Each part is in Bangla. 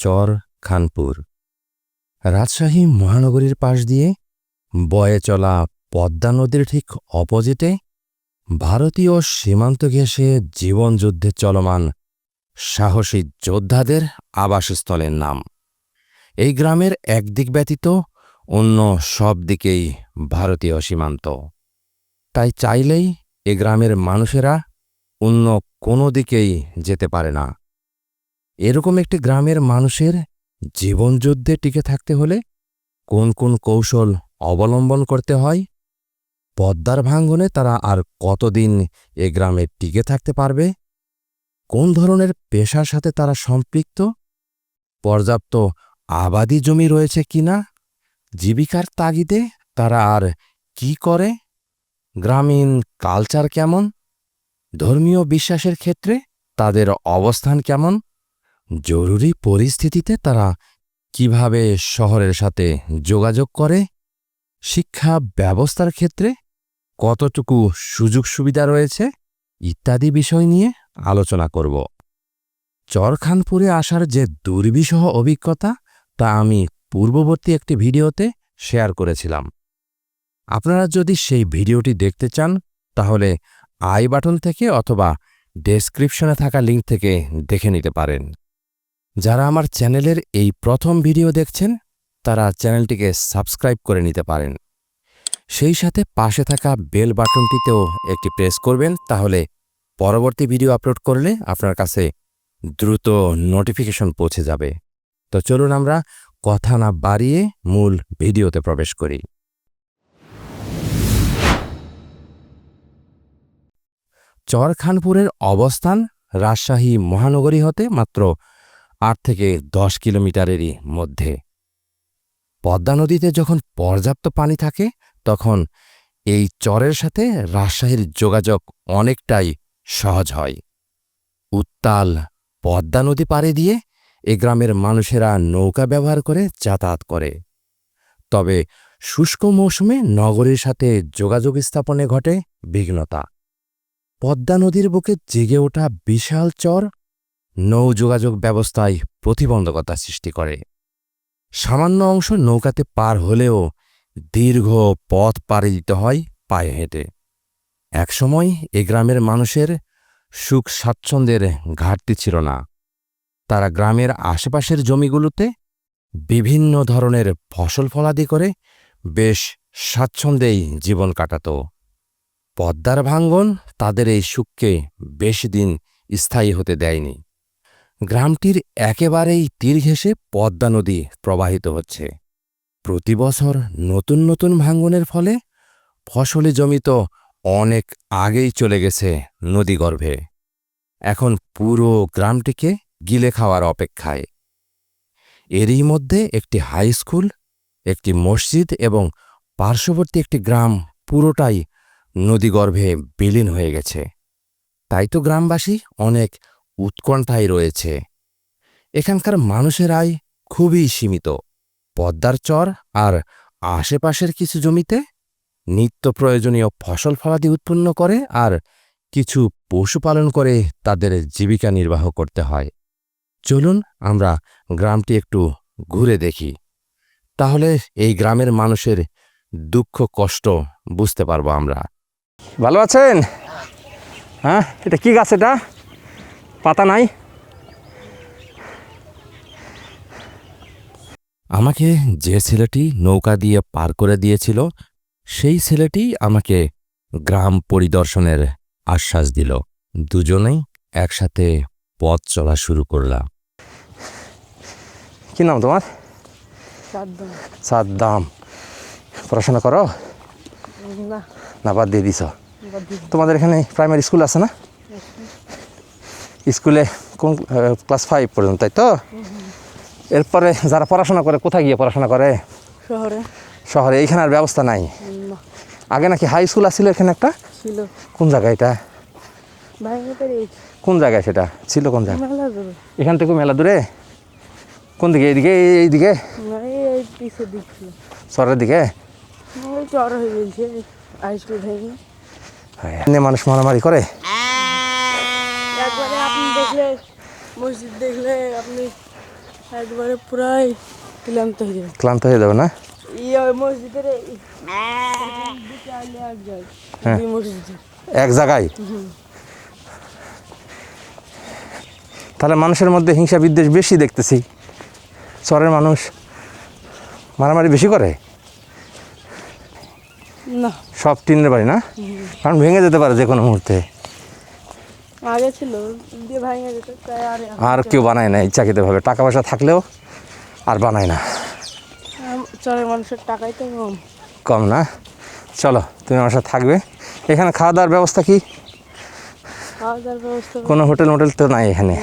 চর, খানপুর। রাজশাহী মহানগরীর পাশ দিয়ে বয়ে চলা পদ্মা নদীর ঠিক অপোজিটে ভারতীয় সীমান্ত ঘেঁষে জীবনযুদ্ধে চলমান সাহসী যোদ্ধাদের আবাসস্থলের নাম। এই গ্রামের একদিক ব্যতীত অন্য সব দিকেই ভারতীয় সীমান্ত। তাই চাইলেই এ গ্রামের মানুষেরা অন্য কোনো দিকেই যেতে পারে না। এরকম একটি গ্রামের মানুষের জীবনযুদ্ধে টিকে থাকতে হলে কোন কোন কৌশল অবলম্বন করতে হয়? পদ্মার ভাঙ্গনে তারা আর কতদিন এ গ্রামে টিকে থাকতে পারবে? কোন ধরনের পেশার সাথে তারা সম্পৃক্ত? পর্যাপ্ত আবাদি জমি রয়েছে কিনা? জীবিকার তাগিদে তারা আর কি করে? গ্রামীণ কালচার কেমন? ধর্মীয় বিশ্বাসের ক্ষেত্রে তাদের অবস্থান কেমন? জরুরি পরিস্থিতিতে তারা কীভাবে শহরের সাথে যোগাযোগ করে? শিক্ষা ব্যবস্থার ক্ষেত্রে কতটুকু সুযোগ সুবিধা রয়েছে? ইত্যাদি বিষয় নিয়ে আলোচনা করব। চরখানপুরে আসার যে দুর্বিষহ অভিজ্ঞতা তা আমি পূর্ববর্তী একটি ভিডিওতে শেয়ার করেছিলাম। আপনারা যদি সেই ভিডিওটি দেখতে চান, তাহলে আই বাটন থেকে অথবা ডেসক্রিপশনে থাকা লিঙ্ক থেকে দেখে নিতে পারেন। যারা আমার চ্যানেলের এই প্রথম ভিডিও দেখছেন, তারা চ্যানেলটিকে সাবস্ক্রাইব করে নিতে পারেন। সেই সাথে পাশে থাকা বেল বাটনটিতেও একটি প্রেস করবেন, তাহলে পরবর্তী ভিডিও আপলোড করলে আপনার কাছে দ্রুত নোটিফিকেশন পৌঁছে যাবে। তো চলুন আমরা কথা না বাড়িয়ে মূল ভিডিওতে প্রবেশ করি। চরখানপুরের অবস্থান রাজশাহী মহানগরী হতে মাত্র আট থেকে দশ কিলোমিটারেরই মধ্যে। পদ্মা নদীতে যখন পর্যাপ্ত পানি থাকে, তখন এই চরের সাথে রাজশাহীর যোগাযোগ অনেকটাই সহজ হয়। উত্তাল পদ্মা নদী পাড়ে দিয়ে এ গ্রামের মানুষেরা নৌকা ব্যবহার করে যাতায়াত করে। তবে শুষ্ক মৌসুমে নগরীর সাথে যোগাযোগ স্থাপনে ঘটে বিঘ্নতা। পদ্মা নদীর বুকে জেগে ওঠা বিশাল চর নৌ যোগাযোগ ব্যবস্থায় প্রতিবন্ধকতা সৃষ্টি করে। সামান্য অংশ নৌকাতে পার হলেও দীর্ঘ পথ পাড়ি দিতে হয় পায়ে হেঁটে। একসময় এ গ্রামের মানুষের সুখ স্বাচ্ছন্দ্যের ঘাটতি ছিল না। তারা গ্রামের আশেপাশের জমিগুলোতে বিভিন্ন ধরনের ফসল ফলাদি করে বেশ স্বাচ্ছন্দ্যেই জীবন কাটাত। পদ্মার ভাঙ্গন তাদের এই সুখকে বেশি দিন স্থায়ী হতে দেয়নি। গ্রামটির একেবারেই তীর ঘেঁষে পদ্মা নদী প্রবাহিত হচ্ছে। প্রতি বছর নতুন নতুন ভাঙ্গনের ফলে ফসলি জমি তো অনেক আগেই চলে গেছে নদীগর্ভে এখন পুরো গ্রামটিকে গিলে খাওয়ার অপেক্ষায়। এরই মধ্যে একটি হাই স্কুল, একটি মসজিদ এবং পার্শ্ববর্তী একটি গ্রাম পুরোটাই নদীগর্ভে বিলীন হয়ে গেছে। তাই তো গ্রামবাসী অনেক উৎকণ্ঠায় রয়েছে। এখানকার মানুষের আয় খুবই সীমিত। পদ্মার চর আর আশেপাশের কিছু জমিতে নিত্য প্রয়োজনীয় ফসল ফলাদি উৎপন্ন করে আর কিছু পশুপালন করে তাদের জীবিকা নির্বাহ করতে হয়। চলুন আমরা গ্রামটি একটু ঘুরে দেখি। তাহলে এই গ্রামের মানুষের দুঃখ, কষ্ট বুঝতে পারব আমরা। ভালো আছেন? হ্যাঁ এটা কি গাছ এটা? পাতা নাই। আমাকে যে ছেলেটি নৌকা দিয়ে পার করে দিয়েছিল সেই ছেলেটি আমাকে গ্রাম পরিদর্শনের আশ্বাস দিল। দুজনেই একসাথে পথ চলা শুরু করলাম। কি নাম তোমার? সাদ্দাম। সাদ্দাম। পড়াশোনা করো? না। না বাদ দিয়ে দিছ। তোমাদের এখানে প্রাইমারি স্কুল আছে না? স্কুলে কোন ক্লাস ফাইভ পর্যন্ত তাই তো? এরপরে যারা পড়াশোনা করে কোথায় গিয়ে পড়াশোনা করে? শহরে। শহরে এইখানে আর ব্যবস্থা নাই? আগে নাকি হাই স্কুল আসছিল এখানে একটা? ছিল। কোন জায়গায় এটা? কোন জায়গায় সেটা? ছিল কোন জায়গায় এখান থেকে মেলা দূরে? কোন দিকে? এইদিকে? এইদিকে শহরের দিকে? হয়ে মানুষ মারামারি করে? মসজিদ দেখলে আপনি একবারে পুরাই ক্লান্ত হয়ে যাবে ক্লান্ত হয়ে যাবে না? ইয়ে হ্যাঁ। মসজিদের এক জায়গায় তাহলে মানুষের মধ্যে হিংসা বিদ্বেষ বেশি দেখতেছি। চরের মানুষ মারামারি বেশি করে? না। সব টিনের বাড়ি না? কারণ ভেঙে যেতে পারে যে কোনো মুহূর্তে। আগে ছিল দিয়ে ভাঙে যেত তাই আর আর কেউ বানায় না ইচ্ছাকৃতভাবে টাকা পয়সা থাকলেও আর বানায় না। চরের মানুষের টাকাই তো কম। কম না? চলো তুমি আমার সাথে থাকবে। এখানে খাওয়া দাওয়ার ব্যবস্থা কি? খাওয়া দাওয়ার ব্যবস্থা কোনো হোটেল মোটেল তো নাই এখানে।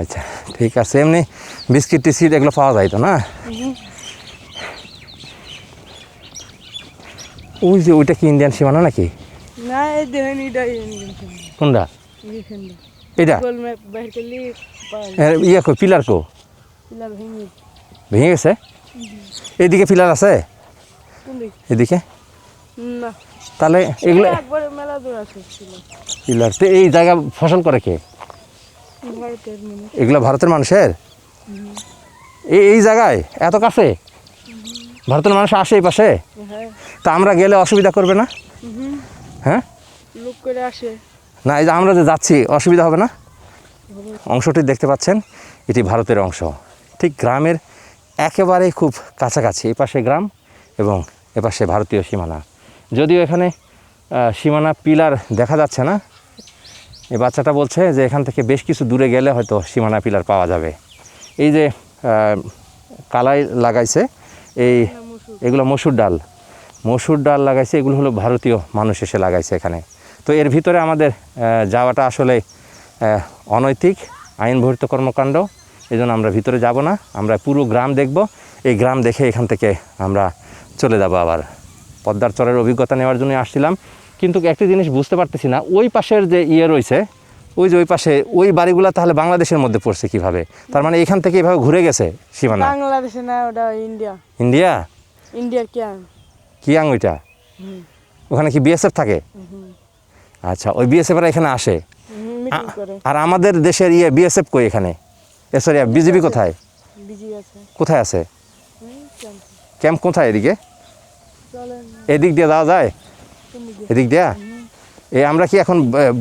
আচ্ছা ঠিক আছে এমনি বিস্কিট টিস্কিট এগুলো পাওয়া যায় তো না? ওই যে ওইটা কি ইন্ডিয়ান সীমানা নাকি? না এই দেখেন এটা গুগল ম্যাপ পাওয়া যায় এর ইয়ে কো পিলার কো? ভেঙে। গেছে? এইদিকে পিলার আছে? এদিকে তাহলে এগুলো পিলার তো এই জায়গা ফসল করে কে? এগুলো ভারতের মানুষের? এই এই জায়গায়? এত কাছে? ভারতের মানুষ আসে এই পাশে? হ্যাঁ। তা আমরা গেলে অসুবিধা করবে না? হ্যাঁ? লোক করে আসে। না, এই যে আমরা যে যাচ্ছি, অসুবিধা হবে না? অংশটি দেখতে পাচ্ছেন, এটি ভারতের অংশ। ঠিক গ্রামের একেবারে খুব কাছাকাছি, এই পাশে গ্রাম এবং এপাশে ভারতীয় সীমানা। যদিও এখানে সীমানা পিলার দেখা যাচ্ছে না, এই বাচ্চাটা বলছে যে এখান থেকে বেশ কিছু দূরে গেলে হয়তো সীমানা পিলার পাওয়া যাবে। এই যে কালাই লাগাইছে, এই এগুলো মসুর ডাল। মসুর ডাল লাগাইছে, এগুলো হলো ভারতীয় মানুষ এসে লাগাইছে এখানে। তো এর ভিতরে আমাদের যাওয়াটা আসলে অনৈতিক আইন বহির্ত কর্মকাণ্ড। এই জন্য আমরা ভিতরে যাব না আমরা পুরো গ্রাম দেখব। এই গ্রাম দেখে এখান থেকে আমরা চলে যাব আবার। পদ্মার চরের অভিজ্ঞতা নেওয়ার জন্য আসছিলাম। কিন্তু একটি জিনিস বুঝতে পারতেছি না ওই পাশের যে ইয়ে রয়েছে ওই যে ওই পাশে ওই বাড়িগুলো তাহলে বাংলাদেশের মধ্যে পড়ছে কীভাবে? তার মানে এখান থেকে এভাবে ঘুরে গেছে সীমানা? বাংলাদেশে না ওটা ইন্ডিয়া। ইন্ডিয়া? ইন্ডিয়ার ক্যান কিয়াং ওইটা? ওখানে কি বিএসএফ থাকে? আচ্ছা ওই বিএসএফরা এখানে আসে? আর আমাদের দেশের ইয়ে বিএসএফ কই এখানে? এ সরি বিজেপি কোথায়? কোথায় আছে? ক্যাম্প। কোথায় এদিকে? এদিক দিয়ে যাওয়া যায়? এদিক দিয়া? এই আমরা কি এখন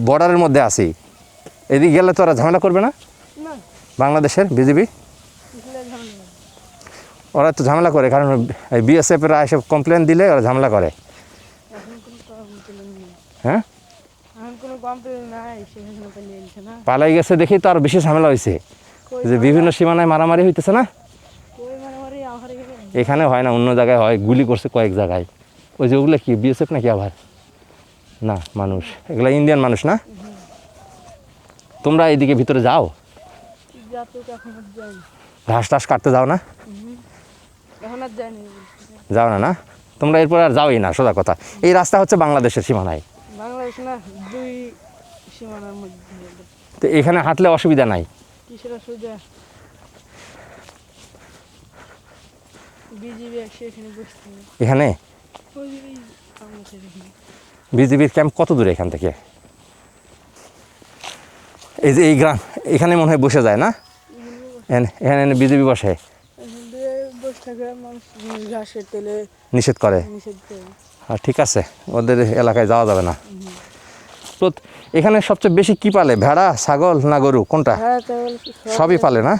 বর্ডারের মধ্যে আছি? এদিক গেলে তো ওরা ঝামেলা করবে না? বাংলাদেশের বিজেপি ওরা তো ঝামেলা করে কারণ বিএসএফেরা এসে কমপ্লেন দিলে ওরা ঝামেলা করে। হ্যাঁ? পালাই গেছে দেখি তো আর বেশি ঝামেলা হয়েছে যে বিভিন্ন সীমানায় মারামারি হইতেছে না? এখানে হয় না অন্য জায়গায় হয় গুলি করছে কয়েক জায়গায়। ওই যে ওগুলো কি বিএসএফ নাকি আবার? না মানুষ। এগুলো ইন্ডিয়ান মানুষ না? তোমরা এইদিকে ভিতরে যাও। ঘাস টাস কাটতে যাও না? যাও না না? তোমরা এরপর আর যাওই না সোজা কথা। এই রাস্তা হচ্ছে বাংলাদেশের সীমানায়। বাংলাদেশ না দুই সীমানার মধ্যে তো এখানে হাঁটলে অসুবিধা নাই? কিসের অসুবিধা? বিজিবি এখানে বসতে। এখানে? বিজিবির ক্যাম্প কত দূরে এখান থেকে? এই যে এই গ্রাম এখানে মনে হয় বসে যায় না? এখানে বিজেপি বসে? নিষেধ করে? নিষেধ করে। আর ঠিক আছে ওদের এলাকায় যাওয়া যাবে না। তো এখানে সবচেয়ে বেশি কি পালে ভেড়া ছাগল না গরু? কোনটা? হ্যাঁ সবই পালে না?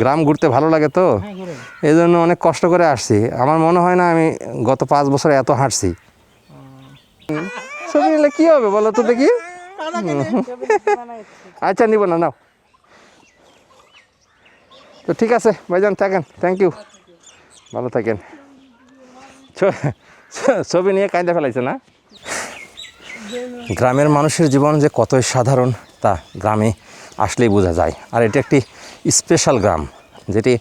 গ্রাম ঘুরতে ভালো লাগে তো? এই জন্য অনেক কষ্ট করে আসছি। আমার মনে হয় না আমি গত পাঁচ বছর এত হাঁটছি। ছবি নিলে কি হবে বলো তো দেখি? আচ্ছা নিব না নাও। তো ঠিক আছে ভাইজান থাকেন। থ্যাংক ইউ ভালো থাকেন। ছবি নিয়ে কাঁদে ফেলাইছে না? গ্রামের মানুষের জীবন যে কতই সাধারণ, তা গ্রামে আসলেই বোঝা যায়। আর এটি একটি স্পেশাল গ্রাম, যেটি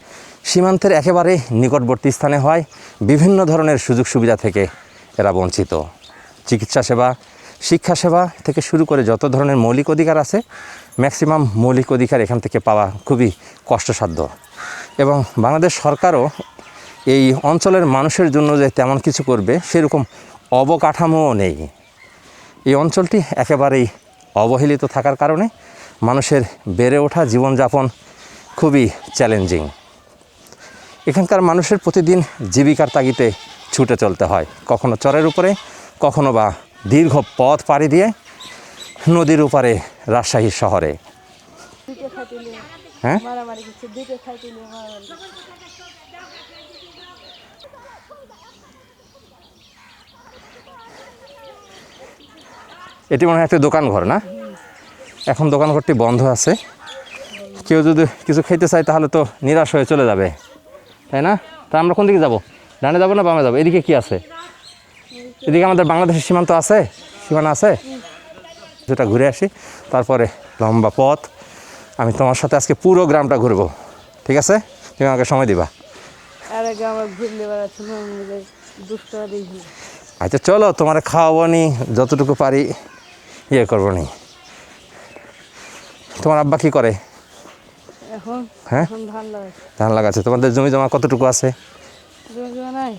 সীমান্তের একেবারে নিকটবর্তী স্থানে হয় বিভিন্ন ধরনের সুযোগ সুবিধা থেকে এরা বঞ্চিত। চিকিৎসা সেবা, শিক্ষা সেবা থেকে শুরু করে যত ধরনের মৌলিক অধিকার আছে ম্যাক্সিমাম মৌলিক অধিকার এখান থেকে পাওয়া খুবই কষ্টসাধ্য। এবং বাংলাদেশ সরকারও এই অঞ্চলের মানুষের জন্য যে তেমন কিছু করবে সেরকম অবকাঠামোও নেই। এই অঞ্চলটি একেবারেই অবহেলিত থাকার কারণে মানুষের বেড়ে ওঠা জীবনযাপন খুবই চ্যালেঞ্জিং এখানকার মানুষের প্রতিদিন জীবিকার তাগিতে ছুটে চলতে হয়। কখনো চরের উপরে কখনো বা দীর্ঘ পথ পাড়ি দিয়ে নদীর উপরে রাজশাহী শহরে। হ্যাঁ মারামারি করছে দুটো খাইতে মারামারি করছে। এটি মনে হয় একটা দোকান ঘর না? এখন দোকান ঘরটি বন্ধ আছে। কেউ যদি কিছু খেতে চায় তাহলে তো নিরাশ হয়ে চলে যাবে তাই না? তা আমরা কোন দিকে যাব? ডানে যাব না বামে যাব? এদিকে কি আছে? এদিকে আমাদের বাংলাদেশের সীমান্ত আছে? সীমানা আছে? যেটা ঘুরে আসি। তারপরে লম্বা পথ। আমি তোমার সাথে আজকে পুরো গ্রামটা ঘুরবো। ঠিক আছে? তুমি আমাকে সময় দিবা। আচ্ছা চলো তোমার খাওয়াবো নি যতটুকু পারি। ইয়ে করব নি। তোমার আব্বা কি করে? এখন হ্যাঁ? ধান লাগাচ্ছে। ধান লাগাচ্ছে। তোমাদের জমি জমা কতটুকু আছে? জমা জমা নাই।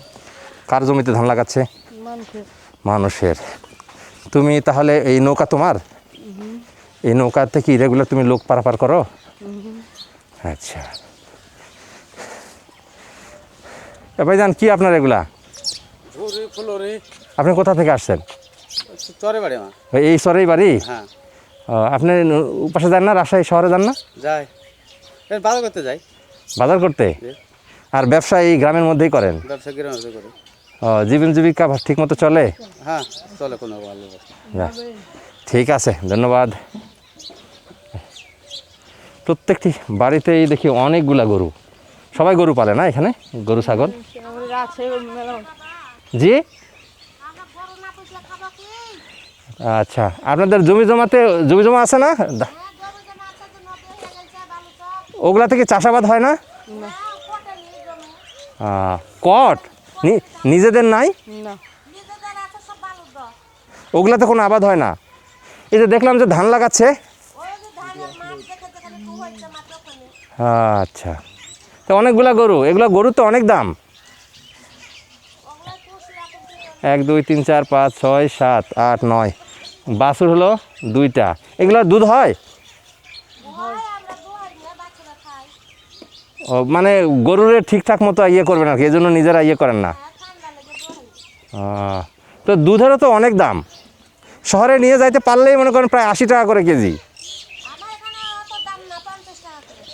কার জমিতে ধান লাগাচ্ছে? মানুষের। মানুষের। তুমি তাহলে এই নৌকা তোমার? এই নৌকাতে কি রেগুলার তুমি লোক পারাপার করো? আচ্ছা। এ ভাইজান কি আপনার এগুলা? আপনি কোথা থেকে আসছেন? চরে বাড়ি মা। এই সরেই বাড়ি? হ্যাঁ। আপনি উপাসে যান না রাজশাহী শহরে যান না? যাই। বাজার করতে যাই। বাজার করতে? আর ব্যবসা এই গ্রামের মধ্যেই করেন? ব্যবসা গ্রামে করি। ও, জীবন জীবিকা ঠিক মতো চলে? হ্যাঁ চলে কোনো ভালো ঠিক আছে ধন্যবাদ। প্রত্যেকটি বাড়িতেই দেখি অনেকগুলা গরু। সবাই গরু পালে না এখানে? গরু ছাগল? জি? আচ্ছা আপনাদের জমি জমাতে জমি জমা আছে না? ওগুলা থেকে চাষাবাদ হয় না? কট? নি- নিজেদের নাই? ওগুলাতে কোনো আবাদ হয় না? এই যে দেখলাম যে ধান লাগাচ্ছে। আচ্ছা। তো অনেকগুলা গরু এগুলো গরুর তো অনেক দাম। এক দুই তিন চার পাঁচ ছয় সাত আট নয়। বাছুর হলো দুইটা। এগুলো দুধ হয়? ও মানে গরুরে ঠিকঠাক মতো ইয়ে করবেন আর কি এই জন্য নিজেরা ইয়ে করেন না। তো দুধেরও তো অনেক দাম। শহরে নিয়ে যাইতে পারলেই মনে করেন প্রায় আশি টাকা করে কেজি। না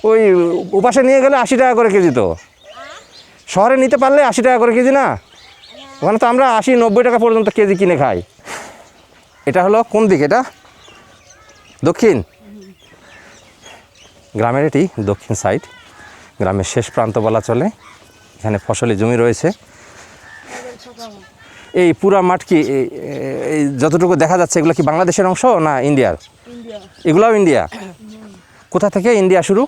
ওই উপাসে নিয়ে গেলে আশি টাকা করে কেজি তো। শহরে নিতে পারলে আশি টাকা করে কেজি না? ওখানে তো আমরা আশি নব্বই টাকা পর্যন্ত কেজি কিনে খাই। এটা হলো কোন দিক? এটা দক্ষিণ। গ্রামের এটি দক্ষিণ সাইড। গ্রামের শেষ প্রান্ত বলা চলে। এখানে ফসলি জমি রয়েছে। এই পুরা মাঠ কি এই- যতটুকু দেখা যাচ্ছে এগুলো কি বাংলাদেশের অংশ না ইন্ডিয়ার? ইন্ডিয়া। এগুলোও ইন্ডিয়া? কোথা থেকে ইন্ডিয়া শুরু?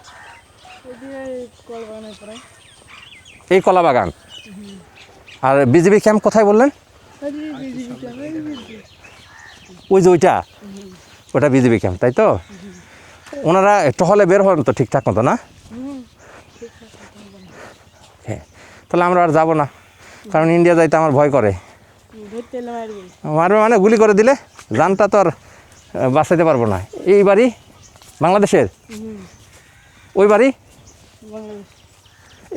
এই কলা বাগান আর বিজেপি ক্যাম্প কোথায় বললেন? ওই যে ওইটা। ওটা বিজেপি ক্যাম্প তাই তো? ওনারা টহলে বের হন তো ঠিকঠাক মতো না? হ্যাঁ তাহলে আমরা আর যাব না কারণ ইন্ডিয়া যাইতে আমার ভয় করে। মারবে মানে গুলি করে দিলে? জানটা তো আর বাঁচাইতে পারব না। এই বাড়ি বাংলাদেশের? ওই বাড়ি?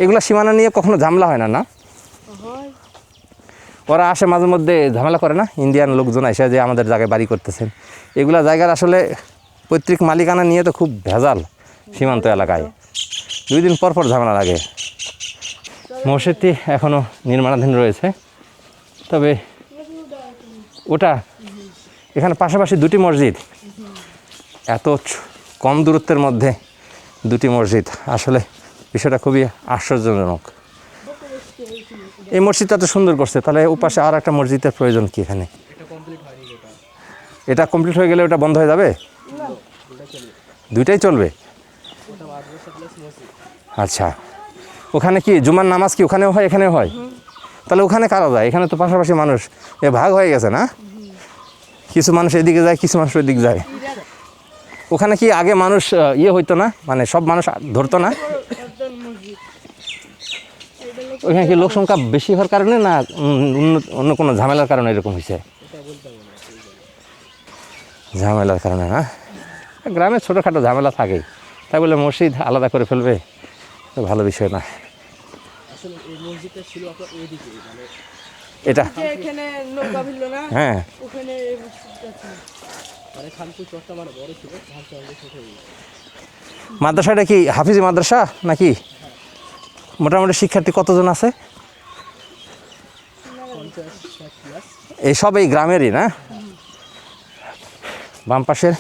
এগুলো সীমানা নিয়ে কখনো ঝামেলা হয় না না? ওরা আসে মাঝে মধ্যে ঝামেলা করে না? ইন্ডিয়ান লোকজন এসে যে আমাদের জায়গায় বাড়ি করতেছেন। এগুলা জায়গার আসলে পৈতৃক মালিকানা নিয়ে তো খুব ভেজাল সীমান্ত এলাকায়। দুই দিন পর পর ঝামেলা লাগে। মসজিদটি এখনও নির্মাণাধীন রয়েছে। তবে ওটা এখানে পাশাপাশি দুটি মসজিদ। এত কম দূরত্বের মধ্যে দুটি মসজিদ। আসলে বিষয়টা খুবই আশ্চর্যজনক। এই মসজিদটা তো সুন্দর করছে তাহলে ওপাশে আর একটা মসজিদের প্রয়োজন কি এখানে? এটা কমপ্লিট হয়ে গেলে ওটা বন্ধ হয়ে যাবে? দুইটাই চলবে? আচ্ছা। ওখানে কি জুমার নামাজ কি ওখানেও হয় এখানেও হয়? তাহলে ওখানে কারা যায়? এখানে তো পাশাপাশি মানুষ। এ ভাগ হয়ে গেছে না? কিছু মানুষ এদিকে যায় কিছু মানুষ ওইদিকে যায়। ওখানে কি আগে মানুষ ইয়ে হইতো না? মানে সব মানুষ ধরতো না? ওইখানে কি লোক সংখ্যা বেশি হওয়ার কারণে না অন্য অন্য কোনো ঝামেলার কারণে এরকম হয়েছে? ঝামেলার কারণে না? গ্রামে ছোটোখাটো ঝামেলা থাকেই। তাই বলে মসজিদ আলাদা করে ফেলবে তো ভালো বিষয় না। আসলে এই মসজিদটা ছিল আপনার ওইদিকে মানে এটা? হ্যাঁ। ওখানে এই মসজিদটা ছিল। মানে মানে মাদ্রাসাটা কি হাফিজি মাদ্রাসা নাকি? মোটামুটি শিক্ষার্থী কতজন আছে? এই সব এই গ্রামেরই, না? বাম পাশের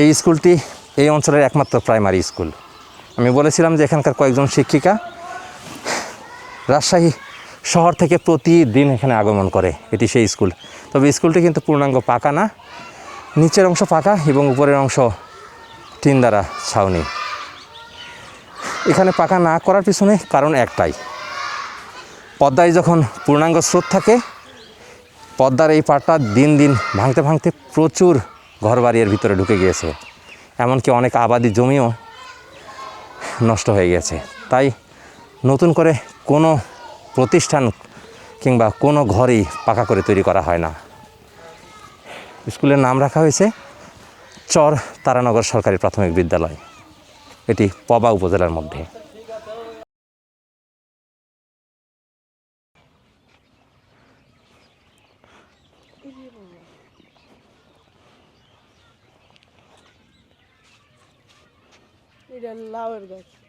এই স্কুলটি এই অঞ্চলের একমাত্র প্রাইমারি স্কুল। আমি বলেছিলাম যে এখানকার কয়েকজন শিক্ষিকা রাজশাহী শহর থেকে প্রতিদিন এখানে আগমন করে, এটি সেই স্কুল। তবে স্কুলটি কিন্তু পূর্ণাঙ্গ পাকা না, নিচের অংশ পাকা এবং উপরের অংশ টিন দ্বারা ছাউনি। এখানে পাকা না করার পিছনে কারণ একটাই। পদ্মায় যখন পূর্ণাঙ্গ স্রোত থাকে, পদ্মার এই পাড়টা দিন দিন ভাঙতে ভাঙতে প্রচুর ঘরবাড়ি এর ভিতরে ঢুকে গিয়েছে। এমনকি অনেক আবাদি জমিও নষ্ট হয়ে গেছে। তাই নতুন করে কোনো প্রতিষ্ঠান কিংবা কোনো ঘরই পাকা করে তৈরি করা হয় না। স্কুলের নাম রাখা হয়েছে চর তারানগর সরকারি প্রাথমিক বিদ্যালয়। এটি পবা উপজেলার মধ্যে। লাউয়ের গাছ।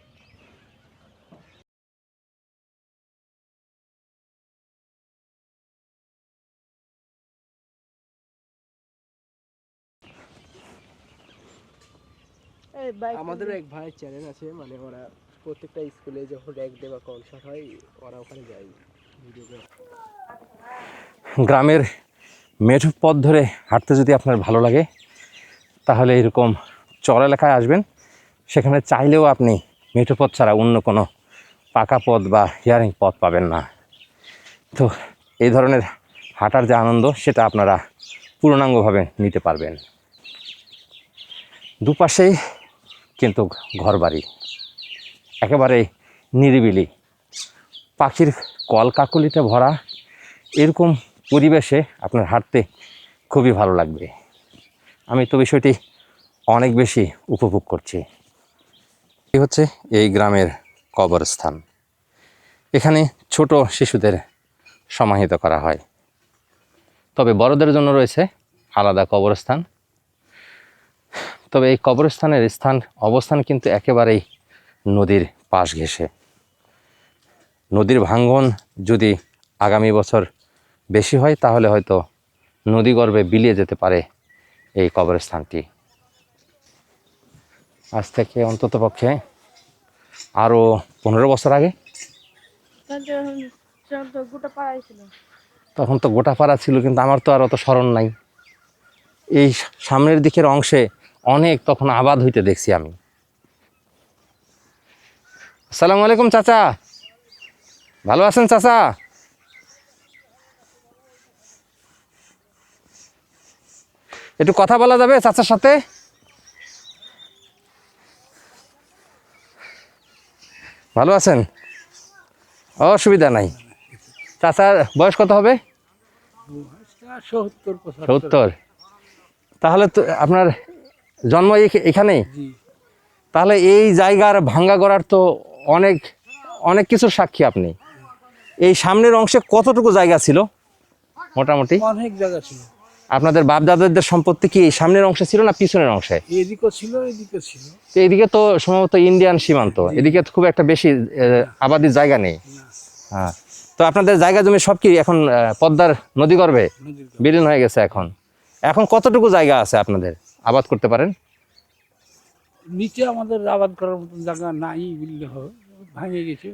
আমাদেরও এক ভাইয়ের চ্যানেল আছে মানে ওরা প্রত্যেকটা স্কুলে যখন র্যাক ডে বা কনসার্ট হয় ওরা ওখানে যায় গ্রামের মেঠো পথ ধরে হাঁটতে যদি আপনার ভালো লাগে তাহলে এরকম চর এলাকায় আসবেন। সেখানে চাইলেও আপনি মেঠো পথ ছাড়া অন্য কোনো পাকা পথ বা হিয়ারিং পথ পাবেন না। তো এই ধরনের হাঁটার যে আনন্দ সেটা আপনারা পূর্ণাঙ্গভাবে নিতে পারবেন। দুপাশেই কিন্তু ঘরবাড়ি। একেবারে নিরিবিলি। পাখির কলকাকলিতে ভরা এরকম পরিবেশে আপনার হাঁটতে খুবই ভালো লাগবে। আমি তো বিষয়টি অনেক বেশি উপভোগ করছি। এই হচ্ছে এই গ্রামের কবরস্থান। এখানে ছোট শিশুদের সমাহিত করা হয়। তবে বড়দের জন্য রয়েছে আলাদা কবরস্থান। তবে এই কবরস্থানের স্থান, অবস্থান কিন্তু একেবারেই নদীর পাশ ঘেঁষে। নদীর ভাঙ্গন যদি আগামী বছর বেশি হয়, তাহলে হয়তো নদীগর্ভে বিলিয়ে যেতে পারে এই কবরস্থানটি। আজ থেকে অন্তত পক্ষে আরও পনেরো বছর আগে তখন তো গোটা পাড়া ছিল, কিন্তু আমার তো আর অত স্মরণ নাই। এই সামনের দিকের অংশে অনেক তখন আবাদ হইতে দেখছি আমি। আসসালামু আলাইকুম চাচা। ভালো আছেন চাচা? একটু কথা বলা যাবে চাচার সাথে? ভালো আছেন? অসুবিধা নাই। চাচার বয়স কত হবে? সত্তর। তাহলে তো আপনার জন্ম এখ- এখানেই? তাহলে এই জায়গার ভাঙ্গা গড়ার তো অনেক অনেক কিছুর সাক্ষী আপনি। এই সামনের অংশে কতটুকু জায়গা ছিল? মোটামুটি। অনেক জায়গা ছিল। আপনাদের বাপ দাদাদের সম্পত্তি কি এই সামনের অংশে ছিল না পিছনের অংশে? এদিকেও ছিল এদিকে ছিল। তো এদিকে তো সম্ভবত ইন্ডিয়ান সীমান্ত। এদিকে তো খুব একটা বেশি আবাদির জায়গা নেই। হ্যাঁ। তো আপনাদের জায়গা জমি সব কি এখন পদ্মার নদী গর্ভে। বিলীন হয়ে গেছে এখন। এখন কতটুকু জায়গা আছে আপনাদের? আবাদ করতে পারেন? নিচে আমাদের আবাদ করার মতন জায়গা নাই বললে হবে ভাঙে গেছে।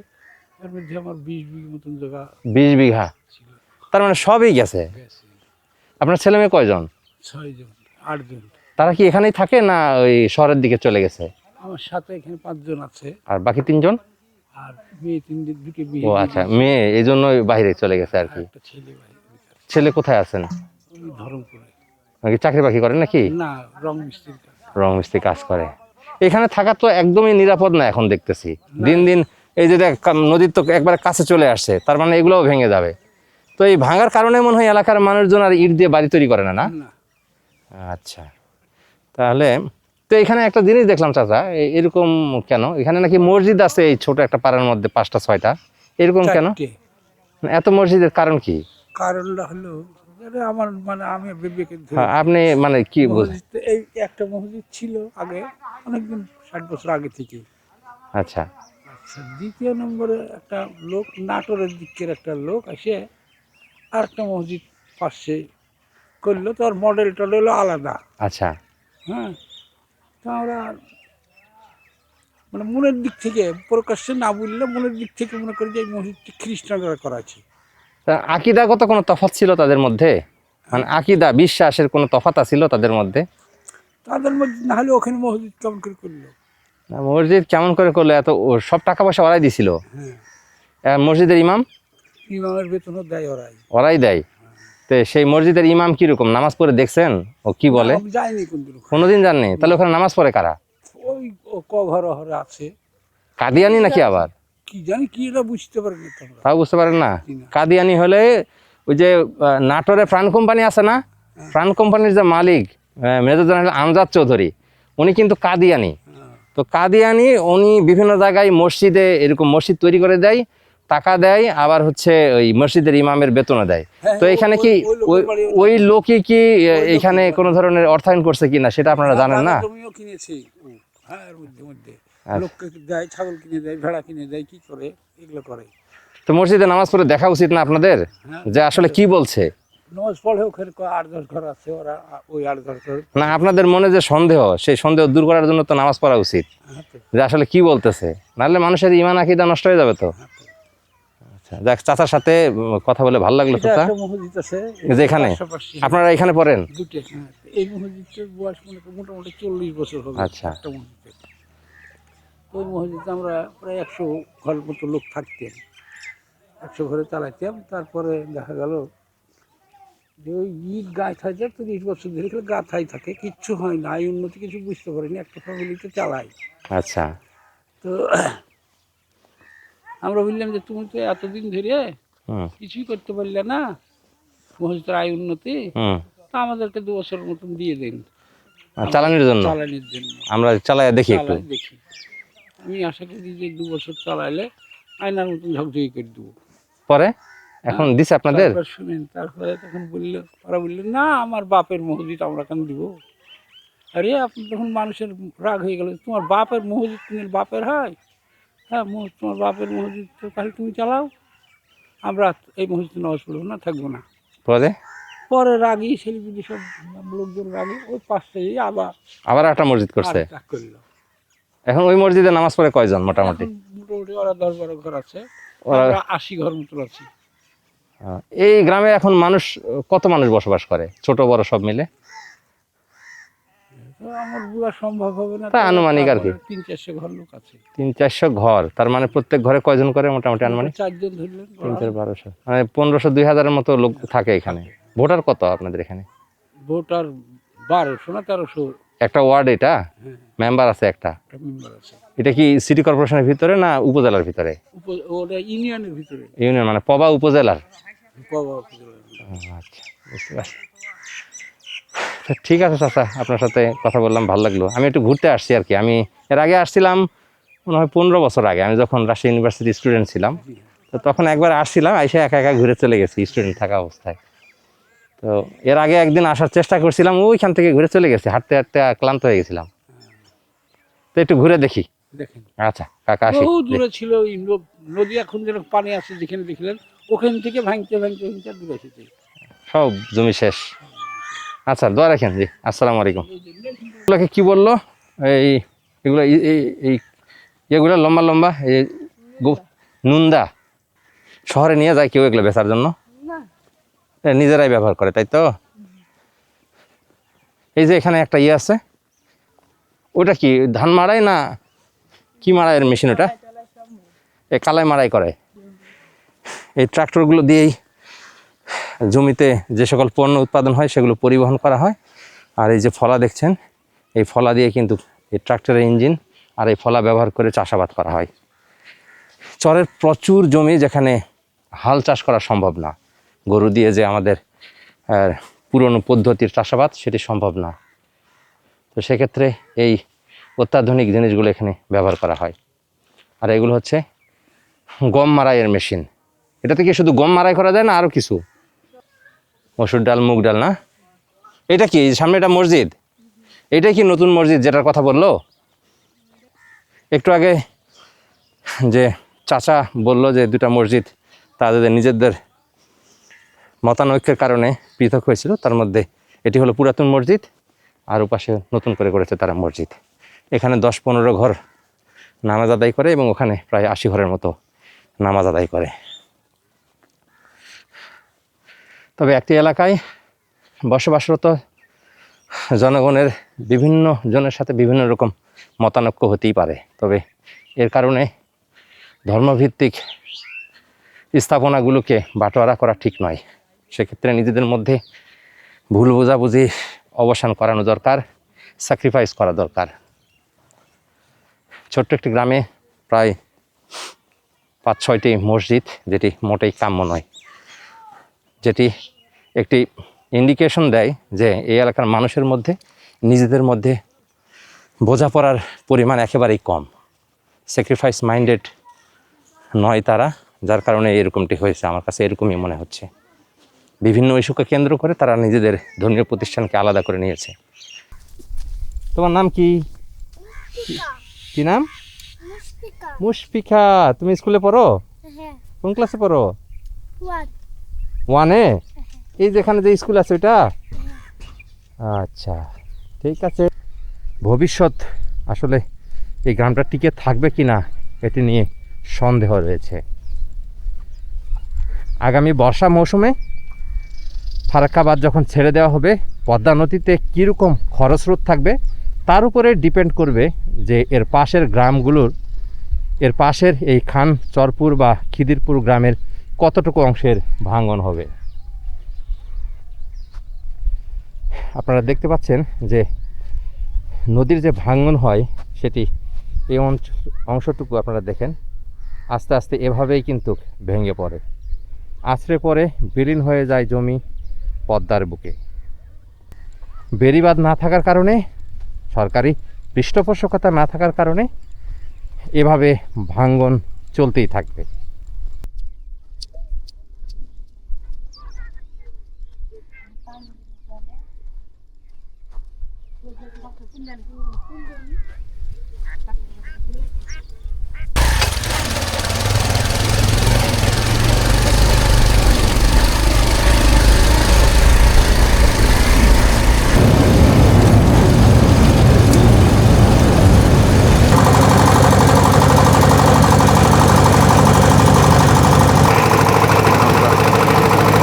তার মধ্যে আমার বিশ বিঘ মতন জায়গা বিশ বিঘা? তার মানে সবই গেছে? আপনার ছেলে মেয়ে কয়জন? ছয় জন আট জন। তারা কি এখানেই থাকে না ওই শহরের দিকে চলে গেছে? আমার সাথে এখানে পাঁচজন আছে। আর বাকি তিনজন? আর মেয়ে তিনটে দুটো বিয়ে ও আচ্ছা মেয়ে এই জন্যই বাইরে চলে গেছে আর কি। ছেলে কোথায় আছেন? ওই ধরম করে নাকি চাকরি বাকরি করেন নাকি? না রং মিস্ত্রির রং মিস্ত্রি কাজ করে। এখানে থাকা তো একদমই নিরাপদ না এখন দেখতেছি। দিন দিন এই যে দেখ নদীর তো একবার কাছে চলে আসছে তার মানে এগুলোও ভেঙে যাবে। তো এই ভাঙার কারণে মনে হয় এলাকার মানুষজন আর ইট দিয়ে বাড়ি তৈরি করে না না? আচ্ছা। তাহলে তো এখানে একটা জিনিস দেখলাম চাচা এরকম কেন? এখানে নাকি মসজিদ আছে এই ছোট একটা পাড়ার মধ্যে পাঁচটা ছয়টা। এরকম কেন? এত মসজিদের কারণ কি? কারণটা হলো আমার মানে আমি বিবেকে ধরে হ্যাঁ, আপনি মানে কি মসজিদ এই একটা মসজিদ ছিল আগে অনেকদিন ষাট বছর আগে থেকে। আচ্ছা। আচ্ছা দ্বিতীয় নম্বরে একটা লোক নাটোরের দিকের একটা লোক এসে আর একটা মসজিদ পাশে করল তার মডেল টডেল আলাদা। আচ্ছা। হ্যাঁ তা আমরা মানে মনের দিক থেকে প্রকাশ্যে না বললে মনের দিক থেকে মনে করি যে এই মসজিদটি খ্রিস্টানরা করাছে তা আকিদাগত কোনো তফাৎ ছিল তাদের মধ্যে? মানে আকিদা বিশ্বাসের কোনো তফাৎ ছিল তাদের মধ্যে? তাদের মধ্যে না হলে ওখানে মসজিদ কেমন করে করল? না, মসজিদ কেমন করে করল? এত সব টাকা পয়সা ওরাই দিছিল? হ্যাঁ। মসজিদের ইমাম? ইমামের বেতনও দেয় ওরাই। ওরাই দেয়। তো সেই মসজিদের ইমাম কীরকম? নামাজ পড়ে দেখছেন? ও কি বলে? যাইনি কোনদিন জাননি তাহলে ওখানে নামাজ পড়ে কারা? ওই ও ক ঘর ঘরে আছে। কাদিয়ানি নাকি আবার? কি জানি কি এটা বুঝতে পারিনি তাও বুঝতে পারেন না। কাদিয়ানি হলে ওই যে নাটোরে প্রাণ কোম্পানি আছে না? প্রাণ কোম্পানির যে মালিক মেজর জেনারেল আমজাদ চৌধুরী উনি কিন্তু কাদিয়ানি। হ্যাঁ। তো কাদিয়ানি উনি বিভিন্ন জায়গায় মসজিদে এরকম মসজিদ তৈরি করে দেয় টাকা দেয় আবার হচ্ছে ওই মসজিদের ইমামের বেতনও দেয়। হ্যাঁ, তো এখানে কি ওই লোকই কি এখানে কোনো ধরনের অর্থায়ন করছে কিনা সেটা আপনারা জানেন না? হ্যাঁ। লোককে দেয় ছাগল কিনে দেয় ভেড়া কিনে দেয় কি করে? এগুলো করে। তো মসজিদে নামাজ পড়ে দেখা উচিত না আপনাদের? হ্যাঁ যে আসলে কি বলছে? নামাজ পড়ে ওখানে আট দশ ঘর আছে ওরা ওই আট দশ ঘর। না আপনাদের মনে যে সন্দেহ সেই সন্দেহ দূর করার জন্য তো নামাজ পড়া উচিত। হ্যাঁ যে আসলে কি বলতেছে? নাহলে মানুষের ইমান আকিদা নষ্ট হয়ে যাবে তো। আচ্ছা যাক চাচার সাথে কথা বলে ভালো লাগল চাচা? একটা যে এখানে? আপনারা এখানে পড়েন? হ্যাঁ এই মসজিদটার বয়স মনে করো মোটামুটি চল্লিশ বছর হবে। আচ্ছা। ওই মসজিদে আমরা প্রায় একশো ঘর মতো লোক থাকতেন। একশো ঘরে চালাইতাম তারপরে দেখা গেল যে ওই ইট গাছ থাকে তিরিশ বছর ধরে গেলে গাথাই থাকে কিচ্ছু হয় না এই উন্নতি কিছু বুঝতে পারিনি একটা ফ্যামিলিতে চালাই। আচ্ছা। তো আমরা বললাম যে তুমি তো এতদিন ধরে কিছুই করতে পারলে না মসজিদের আয় উন্নতি তা আমাদেরকে দু বছর মতন দিয়ে দিন। চালানোর জন্য? চালানোর জন্য। আমরা চালাই দেখি একটু। দেখি। আমি আশা করি যে দু বছর চালাইলে আয়নার মতন ঝকঝকি করে দেবো। পরে? এখন দিছে আপনাদের? তারপর শুনেন তারপরে তখন বলল ওরা বলল না আমার বাপের মসজিদ আমরা কেন দিব? আরে আপনি তখন মানুষের রাগ হয়ে গেল তোমার বাপের মসজিদ তুমি বাপের হয়? হ্যাঁ তোমার বাপের মসজিদ তো তাহলে তুমি চালাও। আমরা এই মসজিদে নামাজ পড়ব না থাকব না। পরে? পরে রাগি ছেলেপিলি সব লোকজন রাগে ওই পাঁচটায় আবার আবার একটা মসজিদ করছে? করল। এখন ওই মসজিদে নামাজ পড়ে কয়জন মোটামুটি? মোটামুটি ওরা দশ বারো ঘর আছে। ওরা- আশি ঘর মতো আছি। এই গ্রামে এখন মানুষ কত মানুষ বসবাস করে? ছোট বড় সব মিলে? আমার সম্ভব হবে না তা আনুমানিক আর কি। তিন চারশো ঘর লোক আছে। তিন চারশো ঘর তার মানে প্রত্যেক ঘরে কয়জন করে মোটামুটি আনুমানিক? চারজন ধরলেন তিন চার বারোশো। মানে পনেরোশো দুই হাজারের মতো লোক থাকে এখানে। ভোটার কত আপনাদের এখানে? ভোটার বারোশো না তেরোশো একটা ওয়ার্ড এটা? হ্যাঁ। মেম্বার আছে একটা। এটা কি সিটি কর্পোরেশনের ভিতরে না উপজেলার ভিতরে? ইউনিয়নের ভিতরে। ইউনিয়ন মানে পবা উপজেলার? আচ্ছা বুঝতে পারছি। ঠিক আছে চাচা আপনার সাথে কথা বললাম ভালো লাগল। আমি একটু ঘুরতে আসছি আর কি। আমি এর আগে আসছিলাম মনে হয় পনেরো বছর আগে। আমি যখন রাজশাহী ইউনিভার্সিটি স্টুডেন্ট ছিলাম তো তখন একবার আসছিলাম এসে একা একা ঘুরে চলে গেছি স্টুডেন্ট থাকা অবস্থায়। তো এর আগে একদিন আসার চেষ্টা করছিলাম ওইখান থেকে ঘুরে চলে গেছি হাঁটতে হাঁটতে ক্লান্ত হয়ে গেছিলাম। তো একটু ঘুরে দেখি। দেখেন। আচ্ছা কাকা আসি। বহু দূরে ছিল ওই নদী এখন যেন পানি আছে যেখানে দেখলেন ওখান থেকে ভাঙতে ভাঙতে ভাঙতে দূরে এসেছে। সব জমি শেষ। আচ্ছা দোয়া রাখেন জি। আসসালামু আলাইকুম। এগুলোকে কি বলল? এই এগুলো এই- এগুলো লম্বা লম্বা এই নুন্দা। শহরে নিয়ে যায় কেউ এগুলো বেচার জন্য? নিজেরাই ব্যবহার করে, তাই তো? এই যে এখানে একটা ইয়ে আছে। ওটা কি ধান মাড়াই না কি মাড়াইয়ের মেশিন ওটা? এ কালাই মাড়াই করে। এই ট্রাক্টরগুলো দিয়েই জমিতে যে সকল পণ্য উৎপাদন হয় সেগুলো পরিবহন করা হয়। আর এই যে ফলা দেখছেন, এই ফলা দিয়ে কিন্তু এই ট্রাক্টরের ইঞ্জিন আর এই ফলা ব্যবহার করে চাষাবাদ করা হয়। চরের প্রচুর জমি যেখানে হাল চাষ করা সম্ভব না। গরু দিয়ে যে আমাদের পুরনো পদ্ধতির চাষাবাদ, সেটি সম্ভব না। তো তো সেক্ষেত্রে এই অত্যাধুনিক জিনিসগুলো এখানে ব্যবহার করা হয়। আর এগুলো হচ্ছে গম মারাইয়ের মেশিন। এটাতে কি শুধু গম মারাই করা যায় না আরও কিছু? মসুর ডাল, মুগ ডাল, না? এটা কি সামনে এটা মসজিদ? এটাই কি নতুন মসজিদ যেটার কথা বলল? একটু আগে যে চাচা বলল যে দুটা মসজিদ তাদের নিজেদের মতানৈক্যের কারণে পৃথক হয়েছিল। তার মধ্যে এটি হলো পুরাতন মসজিদ, আর ওপাশে নতুন করে করেছে তারা মসজিদ। এখানে দশ পনেরো ঘর নামাজ আদায় করে এবং ওখানে প্রায় আশি ঘরের মতো নামাজ আদায় করে। তবে একটি এলাকায় বসবাসরত জনগণের বিভিন্ন জনের সাথে বিভিন্ন রকম মতানৈক্য হতেই পারে। তবে এর কারণে ধর্মভিত্তিক স্থাপনাগুলোকে বাটোয়ারা করা ঠিক নয়। সেক্ষেত্রে নিজেদের মধ্যে ভুল বোঝাবুঝি অবসান করানো দরকার স্যাক্রিফাইস করা দরকার। ছোট্ট একটি গ্রামে প্রায় পাঁচ ছয়টি মসজিদ, যেটি মোটেই কাম্য নয়। যেটি একটি ইন্ডিকেশন দেয় যে এই এলাকার মানুষের মধ্যে, নিজেদের মধ্যে বোঝাপড়ার পরিমাণ একেবারেই কম। স্যাক্রিফাইস মাইন্ডেড নয় তারা, যার কারণে এরকমটি হয়েছে, আমার কাছে এরকমই মনে হচ্ছে। বিভিন্ন ইস্যুকে কেন্দ্র করে তারা নিজেদের ধর্মীয় প্রতিষ্ঠানকে আলাদা করে নিয়েছে। তোমার নাম কি? কি নাম? মুশফিকা। তুমি স্কুলে পড়ো? হ্যাঁ। কোন ক্লাসে পড়ো? ওয়ানে। এই যেখানে যে স্কুল আছে ওইটা? আচ্ছা ঠিক আছে। ভবিষ্যৎ আসলে এই গ্রামটা টিকে থাকবে কি না এটি নিয়ে সন্দেহ রয়েছে। আগামী বর্ষা মৌসুমে ফারাক্কাবাদ যখন ছেড়ে দেওয়া হবে, পদ্মা নদীতে কীরকম খরস্রোত থাকবে, তার উপরে ডিপেন্ড করবে যে এর পাশের গ্রামগুলোর, এর পাশের এই খান, চরপুর বা খিদিরপুর গ্রামের কতটুকু অংশের ভাঙন হবে। আপনারা দেখতে পাচ্ছেন যে নদীর যে ভাঙন হয়, সেটি এই অংশটুকু আপনারা দেখেন। আস্তে আস্তে এভাবেই কিন্তু ভেঙে পড়ে। আছড়ে পড়ে, বিলীন হয়ে যায় জমি পদ্মার বুকে। বেরিবাদ না থাকার কারণে, সরকারি পৃষ্ঠপোষকতা না থাকার কারণে এভাবে ভাঙ্গন চলতেই থাকবে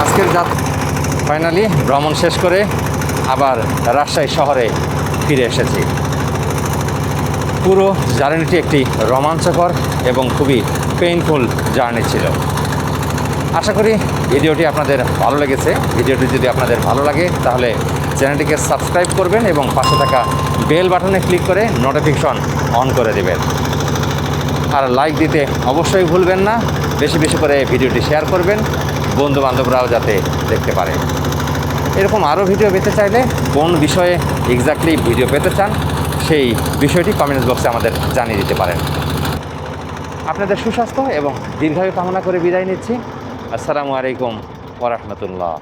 আজকের যাত ফাইনালি ভ্রমণ শেষ করে আবার রাজশাহী শহরে ফিরে এসেছি। পুরো জার্নিটি একটি রোমাঞ্চকর এবং খুবই পেইনফুল জার্নি ছিল। আশা করি ভিডিওটি আপনাদের ভালো লেগেছে। ভিডিওটি যদি আপনাদের ভালো লাগে, তাহলে চ্যানেলটিকে সাবস্ক্রাইব করবেন এবং পাশে থাকা বেল বাটনে ক্লিক করে নোটিফিকেশন অন করে দেবেন। আর লাইক দিতে অবশ্যই ভুলবেন না। বেশি বেশি করে ভিডিওটি শেয়ার করবেন। বন্ধু বান্ধবরাও যাতে দেখতে পারে। এরকম আরও ভিডিও পেতে চাইলে কোন বিষয়ে এক্স্যাক্টলি ভিডিও পেতে চান, সেই বিষয়টি কমেন্টস বক্সে আমাদের জানিয়ে দিতে পারেন। আপনাদের সুস্বাস্থ্য এবং দীর্ঘায়ু কামনা করে বিদায় নিচ্ছি। আসসালামু আলাইকুম ওরহমতুল্লাহ